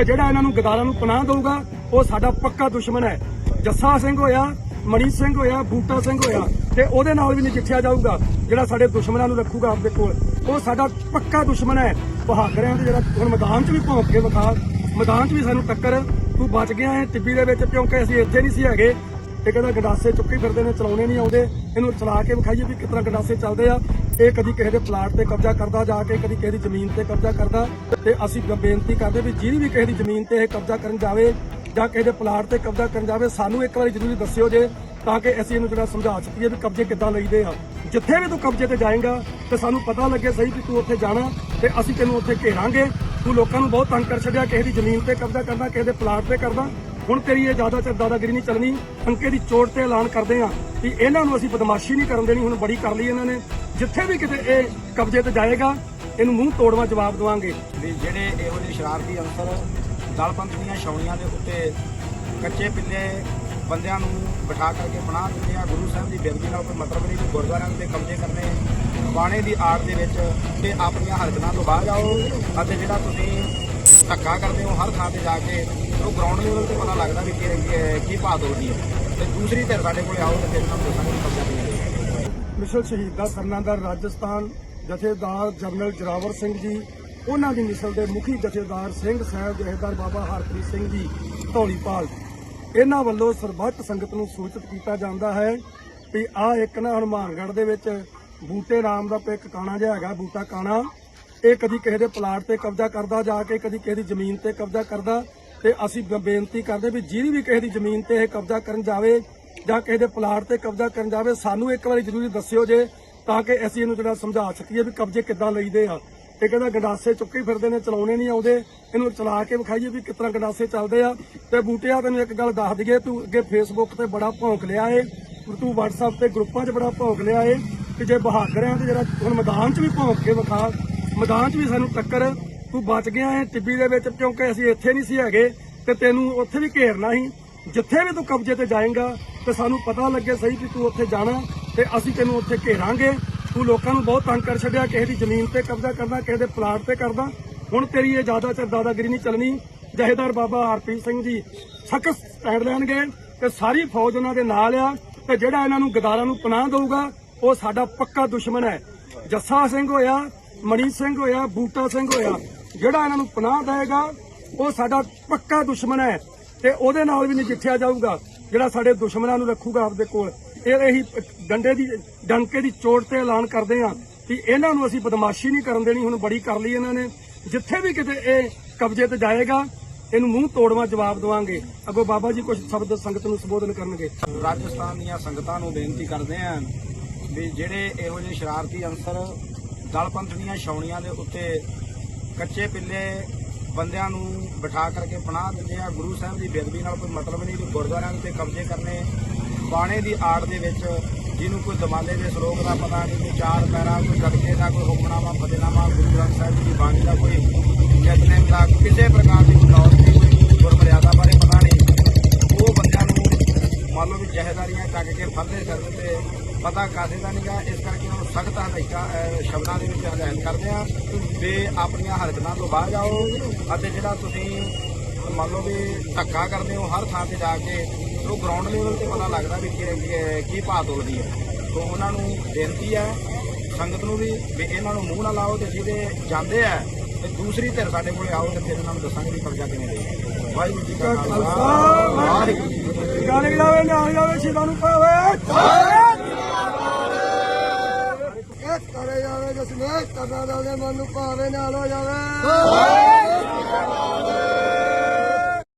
ਤੇ ਜਿਹੜਾ ਇਹਨਾਂ ਨੂੰ ਗਦਾਰਾਂ ਨੂੰ ਪਨਾਹ ਦੇਊਗਾ, ਉਹ ਸਾਡਾ ਪੱਕਾ ਦੁਸ਼ਮਣ ਹੈ। ਜੱਸਾ ਸਿੰਘ ਹੋਇਆ ਮਣੀ ਸਿੰਘ ਹੋਇਆ, ਬੂਟਾ ਸਿੰਘ ਹੋਇਆ, ਤੇ ਉਹਦੇ ਨਾਲ ਵੀ ਨਜਿੱਠਿਆ ਜਾਊਗਾ, ਜਿਹੜਾ ਸਾਡੇ ਦੁਸ਼ਮਣਾਂ ਨੂੰ ਰੱਖੂਗਾ ਆਪਣੇ ਕੋਲ। ਉਹ ਸਾਡਾ ਪੱਕਾ ਦੁਸ਼ਮਣ ਹੈ। ਬਹਾਦਰਾਂ ਦੇ ਜਿਹੜਾ ਹੁਣ ਮੈਦਾਨ 'ਚ ਵੀ ਭੌਂਕ ਕੇ ਵਿਖਾ, ਮੈਦਾਨ 'ਚ ਵੀ ਸਾਨੂੰ ਟੱਕਰ, ਤੂੰ ਬਚ ਗਿਆ ਹੈ ਟਿੱਬੀ ਦੇ ਵਿੱਚ ਕਿਉਂਕਿ ਅਸੀਂ ਇੱਥੇ ਨਹੀਂ ਸੀ ਹੈਗੇ। ਇਹ ਕਹਿੰਦਾ ਗੰਡਾਸੇ ਚੁੱਕੀ ਫਿਰਦੇ ਨੇ, ਚਲਾਉਣੇ ਨਹੀਂ ਆਉਂਦੇ। ਇਹਨੂੰ ਚਲਾ ਕੇ ਵਿਖਾਈਏ ਵੀ ਕਿਸ ਤਰ੍ਹਾਂ ਗੰਡਾਸੇ ਚੱਲਦੇ ਆ। ਇਹ ਕਦੀ ਕਿਸੇ ਦੇ ਪਲਾਟ ਤੇ ਕਬਜ਼ਾ ਕਰਦਾ, ਜਾ ਕੇ ਕਦੀ ਕਿਸੇ ਦੀ ਜ਼ਮੀਨ ਤੇ ਕਬਜ਼ਾ ਕਰਦਾ ਤੇ ਅਸੀਂ ਬੇਨਤੀ ਕਰਦੇ ਵੀ ਜਿਹੜੀ ਵੀ ਕਿਸੇ ਦੀ ਜ਼ਮੀਨ ਤੇ ਇਹ ਕਬਜ਼ਾ ਕਰਨ ਜਾਵੇ ਜਾਂ ਕਿਸੇ ਦੇ ਪਲਾਟ ਤੇ ਕਬਜ਼ਾ ਕਰਨ ਜਾਵੇ, ਸਾਨੂੰ ਇੱਕ ਵਾਰੀ ਜ਼ਰੂਰੀ ਦੱਸਿਓ ਜੇ ਤਾਂ ਕਿ ਅਸੀਂ ਇਹਨੂੰ ਜਿਹੜਾ ਸਮਝਾ ਸਕੀਏ ਵੀ ਕਬਜ਼ੇ ਕਿੱਦਾਂ ਲਈਦੇ ਆ। ਜਿੱਥੇ ਵੀ ਤੂੰ ਕਬਜ਼ੇ ਤੇ ਜਾਏਗਾ ਤੇ ਸਾਨੂੰ ਪਤਾ ਲੱਗੇ ਸਹੀ ਕਿ ਤੂੰ ਉੱਥੇ ਜਾਣਾ ਤੇ ਅਸੀਂ ਤੈਨੂੰ ਉੱਥੇ ਘੇਰਾਂਗੇ। ਤੂੰ ਲੋਕਾਂ ਨੂੰ ਬਹੁਤ ਤੰਗ ਕਰ ਛੱਡਿਆ, ਕਿਸੇ ਦੀ ਜ਼ਮੀਨ ਤੇ ਕਬਜ਼ਾ ਕਰਦਾ ਕਿਸੇ ਦੇ ਪਲਾਟ ਤੇ ਕਰਦਾ ਹੁਣ ਤੇਰੀ ਇਹ ਜ਼ਿਆਦਾ ਚਿਰ ਦਾਦਾਗਿਰੀ ਨਹੀਂ ਚੱਲਣੀ ਅੰਕੇ ਦੀ ਚੋਟ ਤੇ ਐਲਾਨ ਕਰਦੇ ਆ ਕਿ ਇਹਨਾਂ ਨੂੰ ਅਸੀਂ ਬਦਮਾਸ਼ੀ ਨਹੀਂ ਕਰਨ ਦੇਣੀ, ਹੁਣ ਬੜੀ ਕਰ ਲਈ ਇਹਨਾਂ ਨੇ। ਜਿੱਥੇ ਵੀ ਕਿਤੇ ਇਹ ਕਬਜ਼ੇ ਤੇ ਜਾਏਗਾ, ਇਹਨੂੰ ਮੂੰਹ ਤੋੜਵਾ ਜਵਾਬ ਦੇਵਾਂਗੇ। ਵੀ ਜਿਹੜੇ ਇਹੋ ਜਿਹੇ ਸ਼ਰਾਰਤੀ ਅਨਸਰ ਦਲਪੰਥ ਦੀਆਂ ਛਾਉਣੀਆਂ ਦੇ ਉੱਤੇ ਕੱਚੇ ਪਿੱਲੇ ਬੰਦਿਆਂ ਨੂੰ ਬਿਠਾ ਕਰਕੇ ਬਣਾ ਦਿੰਦੇ ਆ, ਗੁਰੂ ਸਾਹਿਬ ਦੀ ਬੇਦਬੀ ਨਾਲ ਕੋਈ ਮਤਲਬ ਨਹੀਂ ਕਿ ਗੁਰਦੁਆਰਿਆਂ ਦੇ ਕਬਜ਼ੇ ਕਰਨੇ, ਬਾਣੇ ਦੀ ਆੜ ਦੇ ਵਿੱਚ ਤੇ ਆਪਣੀਆਂ ਹਰਕਤਾਂ ਤੋਂ ਬਾਹਰ ਆਓ ਅਤੇ ਜਿਹੜਾ ਤੁਸੀਂ ਧੱਕਾ ਕਰਦੇ ਹੋ ਹਰ ਥਾਂ ਤੇ ਜਾ ਕੇ ਉਹ ਗਰਾਊਂਡ ਲੈਵਲ ਤੇ ਪਤਾ ਲੱਗਦਾ ਵੀ ਕੀ- ਕੀ- ਕੀ ਭਾਅ ਤੋਲਦੀ ਹੈ। ਤੇ ਦੂਸਰੀ ਧਿਰ ਸਾਡੇ ਕੋਲੇ ਆਓ ਤੇ ਫਿਰ ਤੁਹਾਨੂੰ ਦੱਸਾਂਗੇ ਕਿ ਕਬਜ਼ਾ ਕਿਵੇਂ ਲਈਏ ਮਿਸਲ ਸ਼ਹੀਦਾਂ ਸਰਨਾਂਦਾ ਰਾਜਸਥਾਨ ਜਥੇਦਾਰ ਜਨਰਲ ਜਰਾਵਰ ਸਿੰਘ ਜੀ, ਉਹਨਾਂ ਦੀ ਮਿਸਲ ਦੇ ਮੁਖੀ ਜਥੇਦਾਰ ਸਿੰਘ ਸਾਹਿਬ ਜਥੇਦਾਰ ਬਾਬਾ ਹਰਪ੍ਰੀਤ ਸਿੰਘ ਜੀ, ਧੌਲੀਪਾਲ ਇਹਨਾਂ ਵੱਲੋਂ ਸਰਬੱਤ ਸੰਗਤ ਨੂੰ ਸੂਚਿਤ ਕੀਤਾ ਜਾਂਦਾ ਹੈ ਵੀ ਆ ਇੱਕ ਨਾ ਹਨੂਮਾਨਗੜ੍ਹ ਦੇ ਵਿੱਚ ਬੂਟੇ ਰਾਮ ਦਾ ਇੱਕ ਕਾਣਾ ਜਿਹਾ ਹੈਗਾ, ਬੂਟਾ ਕਾਣਾ। ਇਹ ਕਦੀ ਕਿਸੇ ਦੇ ਪਲਾਟ ਤੇ ਕਬਜ਼ਾ ਕਰਦਾ, ਜਾ ਕੇ ਕਦੀ ਕਿਸੇ ਦੀ ਜ਼ਮੀਨ ਤੇ ਕਬਜ਼ਾ ਕਰਦਾ ਤੇ ਅਸੀਂ ਬ- ਬੇਨਤੀ ਕਰਦੇ ਵੀ ਜਿਹਦੀ ਵੀ ਕਿਸੇ ਦੀ ਜ਼ਮੀਨ ਤੇ ਇਹ ਕਬਜ਼ਾ ਕਰਨ ਜਾਵੇ ਜਾਂ ਕਿਸੇ ਦੇ ਪਲਾਟ ਤੇ ਕਬਜ਼ਾ ਕਰਨ ਜਾਵੇ, ਸਾਨੂੰ ਇੱਕ ਵਾਰੀ ਜ਼ਰੂਰੀ ਦੱਸਿਓ ਜੇ, ਤਾਂ ਕਿ ਅਸੀਂ ਇਹਨੂੰ ਜਿਹੜਾ ਸਮਝਾ ਸਕੀਏ ਵੀ ਕਬਜ਼ੇ ਕਿੱਦਾਂ ਲਈਦੇ ਆ। ਇਹ ਕਹਿੰਦਾ ਗੰਡਾਸੇ ਚੁੱਕੀ ਫਿਰਦੇ ਨੇ, ਚਲਾਉਣੇ ਨਹੀਂ ਆਉਂਦੇ। ਇਹਨੂੰ ਚਲਾ ਕੇ ਵਿਖਾਈਏ ਵੀ ਕਿਸ ਤਰ੍ਹਾਂ ਗੰਡਾਸੇ ਚੱਲਦੇ ਆ। ਤੇ ਬੂਟਿਆ ਤੈਨੂੰ ਇੱਕ ਗੱਲ ਦੱਸ ਦਈਏ, ਤੂੰ ਅੱਗੇ ਫੇਸਬੁੱਕ ਤੇ ਬੜਾ ਭੌਂਕ ਲਿਆ ਏ ਤੂੰ WhatsApp ਤੇ ਗਰੁੱਪਾਂ 'ਚ ਬੜਾ ਭੌਂਕ ਲਿਆ ਏ, ਕਿ ਜੇ ਬਹਾਦਰ ਆ ਤੇ ਜਿਹੜਾ ਹੁਣ ਮੈਦਾਨ 'ਚ ਵੀ ਭੌਂਕ ਕੇ ਵਿਖਾ, ਮੈਦਾਨ 'ਚ ਵੀ ਸਾਨੂੰ ਟੱਕਰ, ਤੂੰ ਬਚ ਗਿਆ ਹੈ ਟਿੱਬੀ ਦੇ ਵਿੱਚ ਕਿਉਂਕਿ ਅਸੀਂ ਇੱਥੇ ਨਹੀਂ ਸੀ ਹੈਗੇ, ਤੇ ਤੈਨੂੰ ਉੱਥੇ ਵੀ ਘੇਰਨਾ ਸੀ। ਜਿੱਥੇ ਵੀ ਤੂੰ ਕਬਜ਼ੇ ਤੇ ਜਾਏਗਾ ਤੇ ਸਾਨੂੰ ਪਤਾ ਲੱਗੇ ਸਹੀ ਕਿ ਤੂੰ ਉੱਥੇ ਜਾਣਾ ਤੇ ਅਸੀਂ ਤੈਨੂੰ ਉੱਥੇ ਘੇਰਾਂਗੇ। ਤੂੰ ਲੋਕਾਂ ਨੂੰ ਬਹੁਤ ਤੰਗ ਕਰ ਛੱਡਿਆ, ਕਿਸੇ ਦੀ ਜ਼ਮੀਨ ਤੇ ਕਬਜ਼ਾ ਕਰਦਾ, ਕਿਸੇ ਦੇ ਪਲਾਟ ਤੇ ਕਰਦਾ। ਹੁਣ ਤੇਰੀ ਇਹ ਜ਼ਿਆਦਾ ਚਿਰ ਦਾਦਾਗਿਰੀ ਨਹੀਂ ਚੱਲਣੀ। ਜਹੇਦਾਰ ਬਾਬਾ ਹਰਪ੍ਰੀਤ ਸਿੰਘ ਜੀ ਸਖਤ ਸਟੈਂਡ ਲੈਣਗੇ ਤੇ ਸਾਰੀ ਫੌਜ ਉਹਨਾਂ ਦੇ ਨਾਲ ਆ ਤੇ ਜਿਹੜਾ ਇਹਨਾਂ ਨੂੰ ਗਦਾਰਾਂ ਨੂੰ ਪਨਾਹ ਦੇਊਗਾ, ਉਹ ਸਾਡਾ ਪੱਕਾ ਦੁਸ਼ਮਣ ਹੈ। ਜੱਸਾ ਸਿੰਘ ਹੋਇਆ ਮਣੀ ਸਿੰਘ ਹੋਇਆ, ਬੂਟਾ ਸਿੰਘ ਹੋਇਆ, ਜਿਹੜਾ ਇਹਨਾਂ ਨੂੰ ਪਨਾਹ ਦੇਗਾ ਉਹ ਸਾਡਾ ਪੱਕਾ ਦੁਸ਼ਮਣ ਹੈ। ਤੇ ਉਹਦੇ ਨਾਲ ਵੀ ਨਜਿੱਠਿਆ ਜਾਊਗਾ, ਜਿਹੜਾ ਸਾਡੇ ਦੁਸ਼ਮਣਾਂ ਨੂੰ ਰੱਖੂਗਾ ਆਪਦੇ ਕੋਲ। ਇਹ ਇਹੀ ਡੰਡੇ ਦੀ ਡੰਕੇ ਦੀ ਚੋਟ ਤੇ ਐਲਾਨ ਕਰਦੇ ਆ ਕਿ ਇਹਨਾਂ ਨੂੰ ਅਸੀਂ ਬਦਮਾਸ਼ੀ ਨਹੀਂ ਕਰਨ ਦੇਣੀ, ਹੁਣ ਬੜੀ ਕਰ ਲਈ ਇਹਨਾਂ ਨੇ। ਜਿੱਥੇ ਵੀ ਕਿਤੇ ਇਹ ਕਬਜ਼ੇ ਤੇ ਜਾਏਗਾ, ਇਹਨੂੰ ਮੂੰਹ ਤੋੜਵਾ ਜਵਾਬ ਦੇਵਾਂਗੇ। ਅੱਗੋਂ ਬਾਬਾ ਜੀ ਕੁਝ ਸ਼ਬਦ ਸੰਗਤ ਨੂੰ ਸੰਬੋਧਨ ਕਰਨਗੇ। ਰਾਜਸਥਾਨ ਦੀਆਂ ਸੰਗਤਾਂ ਨੂੰ ਬੇਨਤੀ ਕਰਦੇ ਆਂ ਵੀ ਜਿਹੜੇ ਇਹੋ ਜਿਹੇ ਸ਼ਰਾਰਤੀ ਅਨਸਰ ਦਲਪੰਥ ਦੀਆਂ ਛਾਉਣੀਆਂ ਦੇ ਉੱਤੇ ਕੱਚੇ ਪਿੱਲੇ ਬੰਦਿਆਂ ਨੂੰ ਬਿਠਾ ਕਰਕੇ ਪਨਾਹ ਦਿੰਦੇ ਆ। ਗੁਰੂ ਸਾਹਿਬ ਦੀ ਬੇਦਬੀ ਨਾਲ ਕੋਈ ਮਤਲਬ ਨਹੀਂ ਕਿ ਗੁਰਦੁਆਰਿਆਂ ਤੇ ਕਬਜ਼ੇ ਕਰਨੇ। ਬਾਣੇ ਦੀ ਆੜ ਦੇ ਵਿੱਚ ਜਿਹਨੂੰ ਕੋਈ ਦਮਾਲੇ ਦੇ ਸਰੋਗ ਦਾ ਪਤਾ ਨਹੀਂ, ਕੋਈ ਚਾਰ ਪੈਰਾ, ਕੋਈ ਗੜਕੇ ਦਾ, ਕੋਈ ਹੁਕਮਨਾਮਾ, ਫਤਿਹਨਾਮਾ, ਗੁਰੂ ਗ੍ਰੰਥ ਸਾਹਿਬ ਜੀ ਦੀ ਬਾਣੀ ਦਾ ਕੋਈ ਜਜਨਮ ਦਾ ਕਿਸੇ ਪ੍ਰਕਾਰ ਦੀ ਦੀ ਕੋਈ ਗੁਰਮਰਿਆਦਾ ਬਾਰੇ ਪਤਾ ਨਹੀਂ ਉਹ ਬੰਦਿਆਂ ਨੂੰ ਮੰਨ ਲਓ ਵੀ ਜਹੇਦਾਰੀਆਂ ਚੱਕ ਕੇ ਫੜਦੇ ਕਰਨ ਤੇ ਪਤਾ ਕਾਸੇ ਦਾ ਨਹੀਂਗਾ ਇਸ ਕਰਕੇ ਉਹਨੂੰ ਸਖਤ ਹਦਾਇਤਾਂ ਸ਼ਬਦਾਂ ਦੇ ਵਿੱਚ ਹਦਾਇਤ ਕਰਦੇ ਆ ਵੀ ਆਪਣੀਆਂ ਹਰਕਤਾਂ ਤੋਂ ਬਾਹਰ ਆਓ ਅਤੇ ਜਿਹੜਾ ਤੁਸੀਂ ਮੰਨ ਲਓ ਵੀ ਧੱਕਾ ਕਰਦੇ ਹੋ ਹਰ ਥਾਂ ਤੇ ਜਾ ਕੇ, ਉਹ ਗਰਾਊਂਡ ਲੈਵਲ ਤੇ ਪਤਾ ਲੱਗਦਾ ਵੀ ਕੀ- ਕੀ- ਕੀ ਤੋਲਦੀ ਹੈ। ਤੋਂ ਉਹਨਾਂ ਨੂੰ ਬੇਨਤੀ ਹੈ, ਸੰਗਤ ਨੂੰ ਵੀ ਵੀ ਇਹਨਾਂ ਨੂੰ ਮੂੰਹ ਨਾ ਲਾਓ ਤੇ ਜਿਹਦੇ ਜਾਂਦੇ ਆ ਤੇ ਦੂਸਰੀ ਧਿਰ ਸਾਡੇ ਕੋਲੇ ਆਓ ਤੇ ਫਿਰ ਇਹਨਾਂ ਨੂੰ ਦੱਸਾਂਗੇ ਵੀ ਕਬਜ਼ਾ ਕਿਵੇਂ ਲਈ ਵਾਹਿਗੁਰੂ ਜੀ ਕਾ ਖਾਲਸਾ, ਵਾਹਿਗੁਰੂ ਜੀ ਕੀ ਫਤਿਹ। ਗਾਣੇ ਗਲਾਵੇ ਨਾਲ ਗਾਵੇ ਸ਼ੀਦਾਂ ਨੂੰ ਪਾਵੇ ਇਹ ਕਰੇ ਜਾਵੇ ਜਸਮੇਸ਼ ਕਰਨਾ ਦਾਵੇ ਮਨ ਨੂੰ ਭਾਵੇ ਨਾਲ ਹੋ ਜਾਵੇ